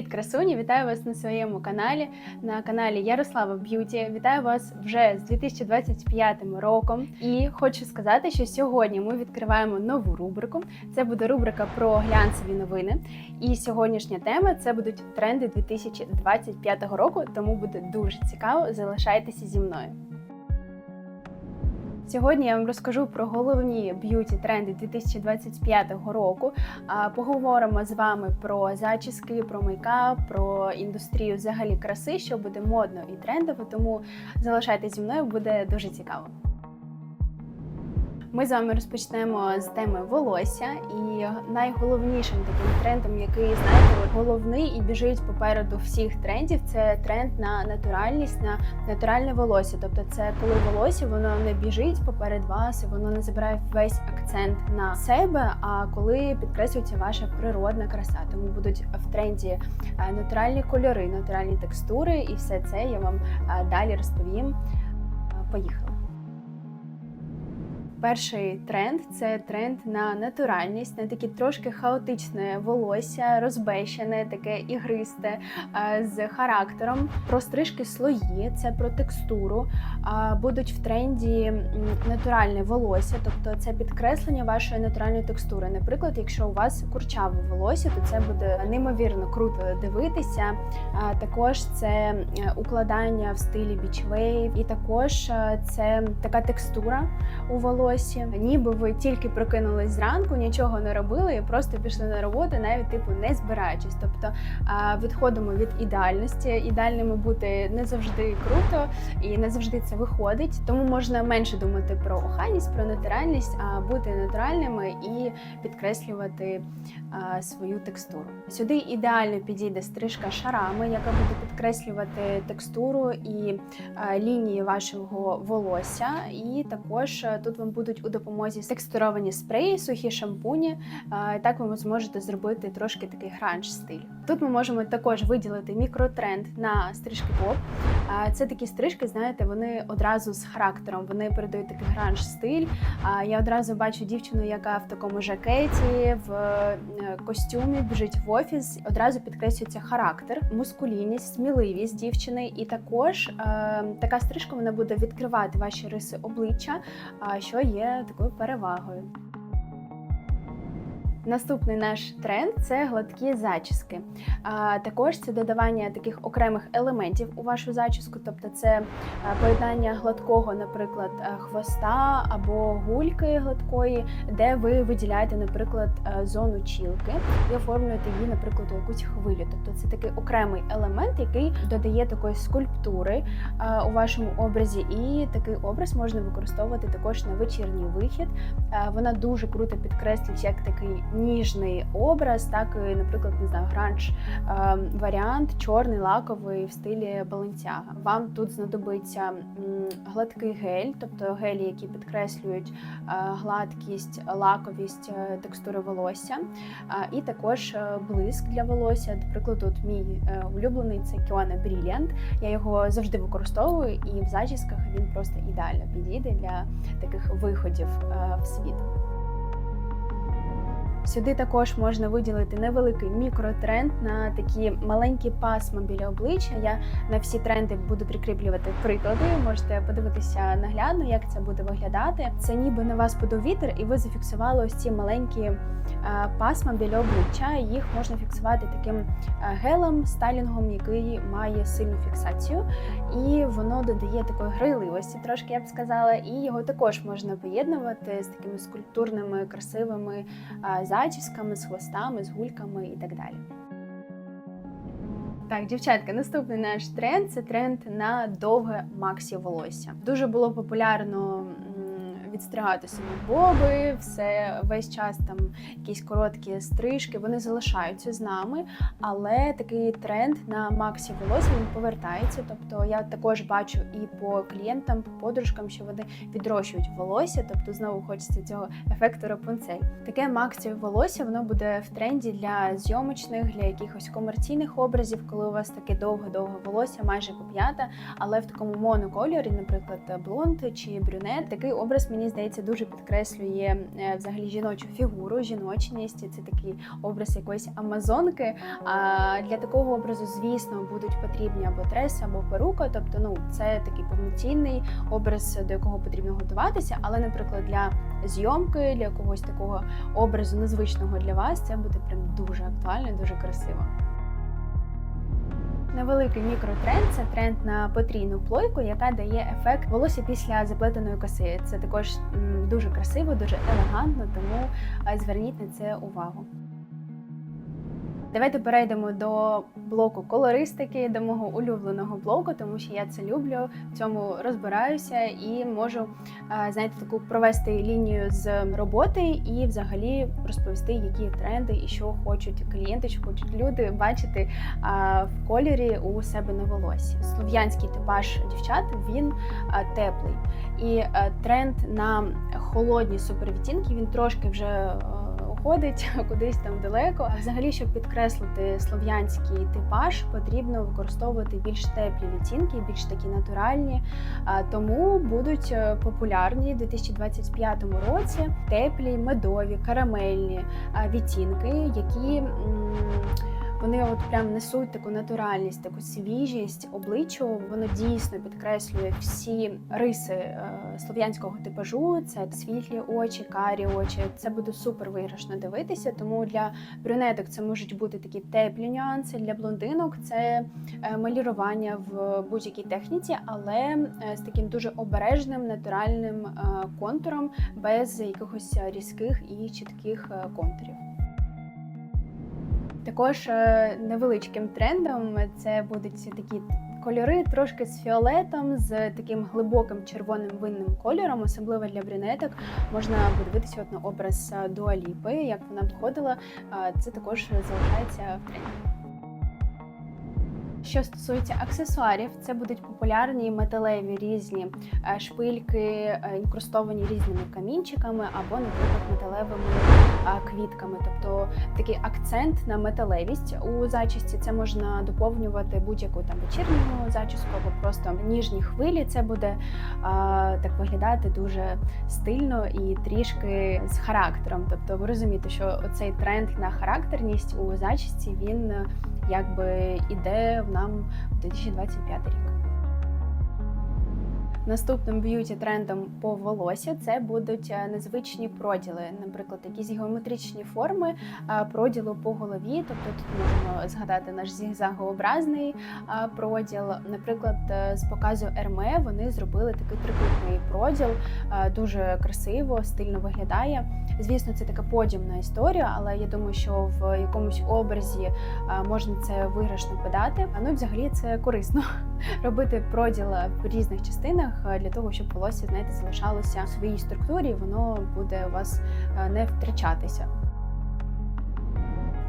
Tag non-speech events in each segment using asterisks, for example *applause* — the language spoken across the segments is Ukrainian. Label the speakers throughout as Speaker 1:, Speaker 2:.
Speaker 1: Привіт, красуні! Вітаю вас на своєму каналі, на каналі Ярослава Б'юті. Вітаю вас вже з 2025 роком. І хочу сказати, що сьогодні ми відкриваємо нову рубрику. Це буде рубрика про глянцеві новини. І сьогоднішня тема це будуть тренди 2025 року. Тому буде дуже цікаво. Залишайтеся зі мною. Сьогодні я вам розкажу про головні б'юті тренди 2025 року. Поговоримо з вами про зачіски, про мейкап, про індустрію взагалі краси, що буде модно і трендово. Тому залишайтесь зі мною, буде дуже цікаво. Ми з вами розпочнемо з теми волосся, і найголовнішим таким трендом, який знаєте, головний і біжить попереду всіх трендів, це тренд на натуральність, на натуральне волосся. Тобто, це коли волосся воно не біжить поперед вас, воно не забирає весь акцент на себе. А коли підкреслюється ваша природна краса, тому будуть в тренді е, натуральні кольори, натуральні текстури, і все це я вам е, далі розповім. Е, Поїхали. Перший тренд це тренд на натуральність, на таке трошки хаотичне волосся, розбещене, таке ігристе е, з характером. Про стрижки слої, це про текстуру. Будуть в тренді натуральне волосся, тобто це підкреслення вашої натуральної текстури. Наприклад, якщо у вас курчаве волосся, то це буде неймовірно круто дивитися. Також це е, укладання в стилі wave, і також е, це така текстура у волосі, ніби ви тільки прокинулись зранку, нічого не робили і просто пішли на роботу, навіть типу не збираючись. Тобто відходимо від ідеальності. Ідеальними бути не завжди круто і не завжди це виходить. Тому можна менше думати про охайність, про натуральність, а бути натуральними і підкреслювати свою текстуру. Сюди ідеально підійде стрижка шарами, яка буде підкреслювати текстуру і лінії вашого волосся. І також тут вам будуть у допомозі текстуровані спреї, сухі шампуні. Так ви зможете зробити трошки такий гранж стиль. Тут ми можемо також виділити мікротренд на стрижки поп. Це такі стрижки, знаєте, вони одразу з характером, вони передають такий гранж стиль. Я одразу бачу дівчину, яка в такому жакеті, в е, костюмі біжить в офіс. Одразу підкреслюється характер, мускулінність, сміливість дівчини. І також е, така стрижка вона буде відкривати ваші риси обличчя, що є такою перевагою. Наступний наш тренд це гладкі зачіски. А, також це додавання таких окремих елементів у вашу зачіску, тобто це поєднання гладкого, наприклад, хвоста або гульки гладкої, де ви виділяєте, наприклад, зону чілки і оформлюєте її, наприклад, у якусь хвилю. Тобто це такий окремий елемент, який додає такої скульптури у вашому образі, і такий образ можна використовувати також на вечірній вихід. Вона дуже круто підкреслює як такий ніжний образ, так і, наприклад, не знаю, гранж е, варіант, чорний лаковий в стилі Balenciaga. Вам тут знадобиться гладкий гель, тобто гелі, які підкреслюють е, гладкість, лаковість е, текстури волосся, і також блиск для волосся. Наприклад, от мій улюблений це Kiona Brilliant. Я його завжди використовую, і в зачісках він просто ідеально підійде для таких виходів в світ. Сюди також можна виділити невеликий мікротренд на такі маленькі пасма біля обличчя. Я на всі тренди буду прикріплювати приклади. Можете подивитися наглядно, як це буде виглядати. Це ніби на вас подув вітер, і ви зафіксували ось ці маленькі е, пасма біля обличчя. Їх можна фіксувати таким е, гелем, стайлінгом, який має сильну фіксацію, і воно додає такої грайливості, трошки я б сказала. І його також можна поєднувати з такими скульптурними, красивими е, зачісками, з хвостами, з гульками і так далі. Так, дівчатка, наступний наш тренд це тренд на довге максі волосся. Дуже було популярно м, відстригати собі боби, все весь час там якісь короткі стрижки. Вони залишаються з нами, але такий тренд на максі волосся він повертається. Тобто я також бачу і по клієнтам, по подружкам, що вони відрощують волосся, тобто знову хочеться цього ефекту Рапунцель. Таке максі волосся воно буде в тренді для зйомочних, для якихось комерційних образів, коли у вас таке довге-довге волосся, майже поп'ята, але в такому монокольорі, наприклад, блонд чи брюнет. Такий образ мені здається, дуже підкреслює е, взагалі жіночу фігуру, жіночність. Це такий образ якоїсь амазонки. А для такого образу, звісно, будуть потрібні або трес, або перука. Тобто, ну це такий повноцінний образ, до якого потрібно готуватися. Але, наприклад, для зйомки, для якогось такого образу незвичного для вас, це буде прям дуже актуально, дуже красиво. Невеликий мікротренд це тренд на потрійну плойку, яка дає ефект волосся після заплетеної коси. Це також дуже красиво, дуже елегантно, тому е, зверніть на це увагу. Давайте перейдемо до блоку колористики, до мого улюбленого блоку, тому що я це люблю, в цьому розбираюся і можу е, знаєте, таку провести лінію з роботи і взагалі розповісти, які тренди і що хочуть клієнти, що хочуть люди бачити е, в кольорі у себе на волосі. Слов'янський типаж дівчат він е, теплий, і тренд на холодні супервідтінки він трошки вже. Уходить *laughs* кудись там далеко. А взагалі, щоб підкреслити слов'янський типаж, потрібно використовувати більш теплі відтінки, більш такі натуральні. Тому будуть е, популярні у 2025 році теплі, медові, карамельні відтінки, які вони от прям несуть таку натуральність, таку свіжість обличчю. Воно дійсно підкреслює всі риси е, слов'янського типажу. Це світлі очі, карі очі. Це буде супер виграшно дивитися. Тому для брюнеток це можуть бути такі теплі нюанси. Для блондинок це е, малірування в будь-якій техніці, але е, з таким дуже обережним натуральним е, контуром, без якихось різких і чітких контурів. Також е, невеличким трендом це будуть такі кольори трошки з фіолетом, з таким глибоким червоним винним кольором, особливо для брюнеток. Можна подивитися от на образ е, Дуаліпи, як вона виходила. Е, Це також залишається в тренді. Що стосується аксесуарів, це будуть популярні металеві різні е, шпильки, е, інкрустовані різними камінчиками або, наприклад, металевими квітками. Тобто такий акцент на металевість у зачісті. Це можна доповнювати будь-яку там вечірню зачіску або просто ніжні хвилі. Це буде е, так виглядати дуже стильно і трішки з характером. Тобто, ви розумієте, що цей тренд на характерність у зачісті він якби іде в нам в 2025 рік. Наступним б'юті трендом по волосся це будуть е, незвичні проділи, наприклад, якісь геометричні форми е, проділу по голові. Тобто тут можемо згадати наш зігзагообразний е, проділ. Наприклад, з показу Ерме вони зробили такий трикутний проділ, дуже красиво, стильно виглядає. Звісно, це така подіумна історія, але я думаю, що в якомусь образі можна це виграшно подати. А ну взагалі це корисно робити проділ в різних частинах е, для того, щоб волосся знаєте, залишалося в своїй структурі, воно буде у вас е, не втрачатися.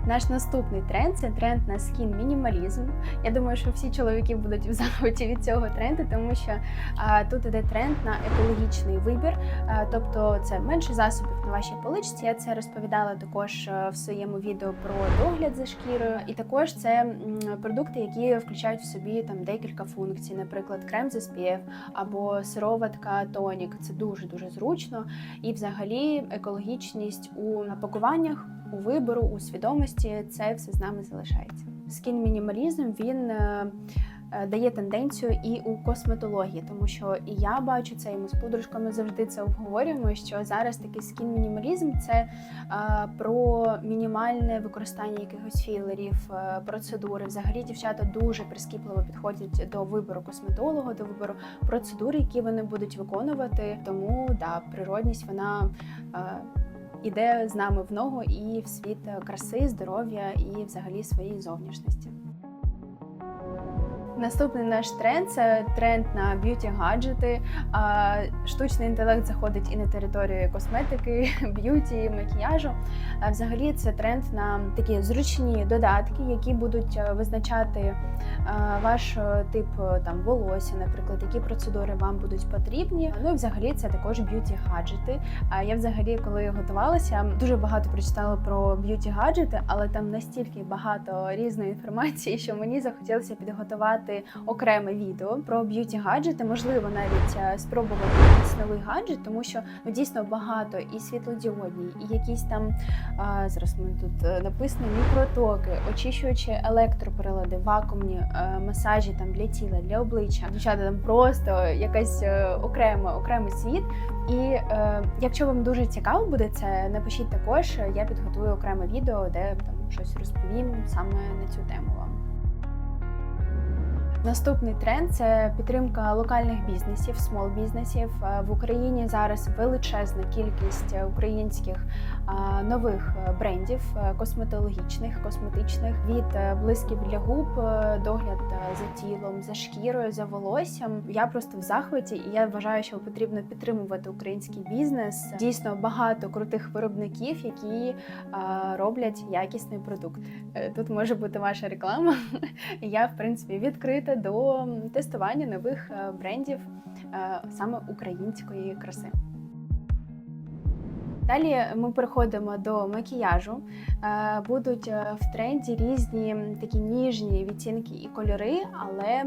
Speaker 1: Наш наступний тренд це тренд на скін мінімалізм. Я думаю, що всі чоловіки будуть в захваті від цього тренду, тому що а, тут іде тренд на екологічний вибір, а, тобто це менше засобів на вашій поличці. Я це розповідала також е, в своєму відео про догляд за шкірою. І також це продукти, які включають в собі там декілька функцій, наприклад, крем з SPF або сироватка тонік. Це дуже дуже зручно. І взагалі екологічність у пакуваннях у вибору, у свідомості це все з нами залишається. Скін мінімалізм він е, е, дає тенденцію і у косметології, тому що і я бачу це, і ми з подружками завжди це обговорюємо. Що зараз такий скін мінімалізм це е, про мінімальне використання якихось філерів, процедури. Взагалі дівчата дуже прискіпливо підходять до вибору косметолога, до вибору процедур, які вони будуть виконувати. Тому да, природність вона. Іде з нами в ногу і в світ краси, здоров'я і взагалі своєї зовнішності. Наступний наш тренд це тренд на б'юті гаджети. Штучний інтелект заходить і на територію косметики, *laughs* б'юті, макіяжу. Взагалі це тренд на такі зручні додатки, які будуть е, визначати ваш е, тип е, там волосся, наприклад, які процедури вам будуть потрібні. Ну і взагалі це також б'юті гаджети. А я взагалі, коли готувалася, дуже багато прочитала про б'юті гаджети, але там настільки багато різної інформації, *laughs* що мені захотілося підготувати зняти окреме відео про б'юті гаджети, можливо, навіть е, спробувати якийсь новий гаджет, тому що ну дійсно багато і світлодіодні, і якісь там а, зараз ми тут е, написано мікротоки, очищуючі електроприлади, вакуумні е, масажі там для тіла, для обличчя. Дівчата там просто якась окрема окремий світ. І е, якщо вам дуже цікаво буде це, напишіть також. Я підготую окреме відео, де там щось розповім саме на цю тему вам. Наступний тренд це підтримка локальних бізнесів, смол бізнесів. Е, В Україні зараз величезна кількість е, українських нових е, брендів е, косметологічних, косметичних від е, блисків для губ, догляд за тілом, за шкірою, за волоссям. Я просто в захваті, і я вважаю, що потрібно підтримувати український бізнес. Дійсно багато крутих виробників, які роблять якісний продукт. Тут може бути ваша реклама. *laughs* Я в принципі відкрита до тестування нових брендів саме української краси. Далі ми переходимо до макіяжу. Е, Будуть е, в тренді різні такі ніжні відтінки і кольори, але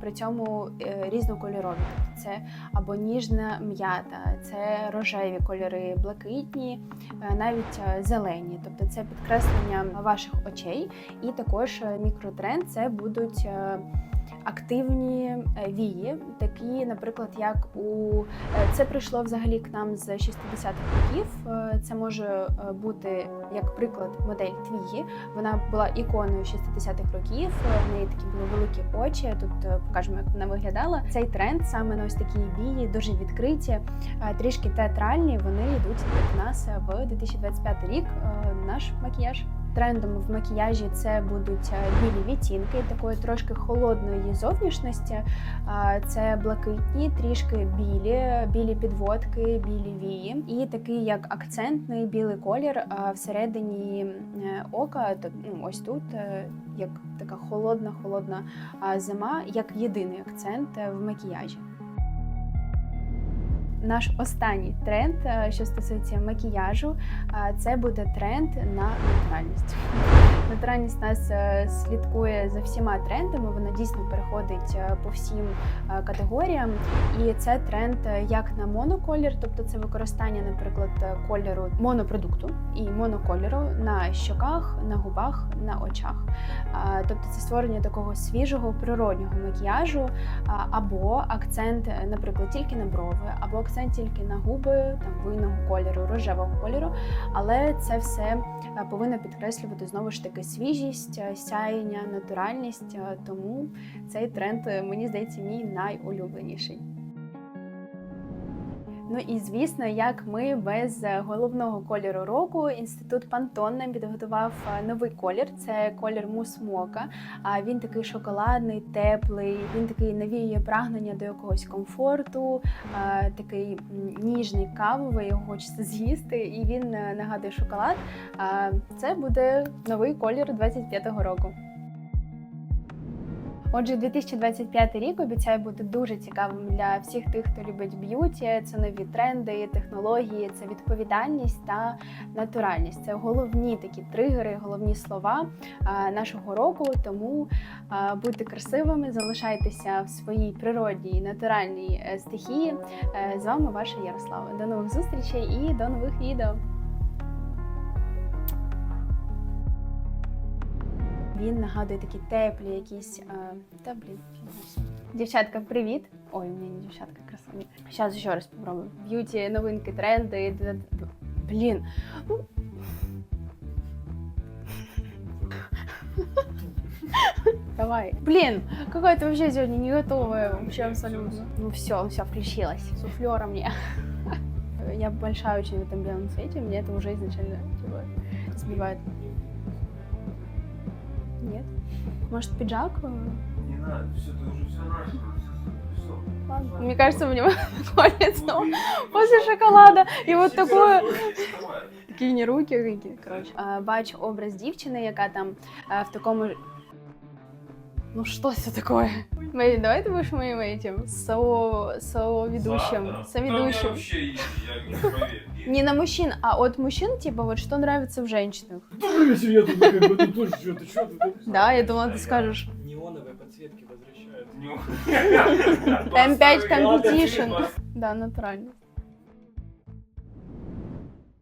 Speaker 1: при цьому е, різнокольорові. Це або ніжна м'ята, це рожеві кольори, блакитні, навіть зелені. Тобто це підкреслення ваших очей. І також мікротренд це будуть. Активні е, вії, такі, наприклад, як у е, це прийшло взагалі к нам з 60-х років. Е, Це може бути як приклад модель Твігі. Вона була іконою 60-х років. В неї такі були великі очі. Тут покажемо, як вона виглядала. Цей тренд саме на ось такі вії, дуже відкриті, трішки театральні. Вони йдуть в нас в 2025 рік. Наш макіяж. Трендом в макіяжі це будуть е, білі відтінки, такої трошки холодної зовнішності. Це блакитні, трішки білі, білі підводки, білі вії, і такий як акцентний білий колір всередині е, ока. ну, ось тут е, як така холодна, холодна зима, як єдиний акцент в макіяжі. Наш останній тренд, е, що стосується макіяжу, е, це буде тренд на натуральність. Натуральність нас е, слідкує за всіма трендами. Вона дійсно переходить по всім категоріям. І це тренд як на моноколір, тобто це використання, наприклад, кольору монопродукту і монокольору на щоках, на губах, на очах. Тобто це створення такого свіжого природнього макіяжу, або акцент, наприклад, тільки на брови, або акцент тільки на губи там буйного кольору, рожевого кольору. Але це все е, повинно підкреслювати знову ж таки свіжість, е, сяєння, натуральність. Е, Тому цей тренд, мені здається, мій найулюбленіший. Ну і звісно, як ми без е, головного кольору року, інститут Пантон нам підготував е, новий колір. Це колір мус мока. А він такий шоколадний, теплий. Він такий навіює прагнення до якогось комфорту, е, такий ніжний кавовий, його хочеться *laughs* з'їсти, і він нагадує шоколад. А Це буде новий колір 25-го року. Отже, 2025 рік обіцяє бути дуже цікавим для всіх тих, хто любить б'юті. Це нові тренди, технології, це відповідальність та натуральність. Це головні такі тригери, головні слова нашого року. Тому будьте красивими, залишайтеся в своїй природній натуральній е, стихії. Е, З вами ваша Ярослава. До нових зустрічей і до нових відео. Він нагадує такі теплі, якісь. Е, та блін. Дівчатка, привіт! Ой, у мене не дівчатка красиві. Зараз ще раз попробую. Б'юті, новинки, тренди. д- д- д- Блін. Ну. Давай. Блин, какая-то вообще сегодня не готовая, вообще абсолютно. Ну все, все, включилась. Суфлера мне. Я большая очень в этом белом цвете, мне это уже изначально типа, сбивает. Нет? Может, пиджак?
Speaker 2: Не надо, все, ты уже все начал.
Speaker 1: Ладно. Мне кажется, мне *laughs* колется после шоколада. И вот такое... Такі не руки, коротше. Бач образ дівчини, яка там в такому. ж- Ну що це таке? Ми, давай ти будеш моїм этим со, соведущим. Соведущим.
Speaker 2: вообще, я не поверю.
Speaker 1: Не на мужчин, а от мужчин, типа, вот что нравится в женщинах.
Speaker 3: Добрый вечер, я тут как бы тут тоже что-то, что-то.
Speaker 1: Да, я думала, ты скажешь.
Speaker 3: Неоновые под Расцветки возвращаются.
Speaker 2: Нюх. *laughs*
Speaker 1: М5
Speaker 2: Басовый
Speaker 1: Competition.
Speaker 2: бас.
Speaker 1: Да, натуральність.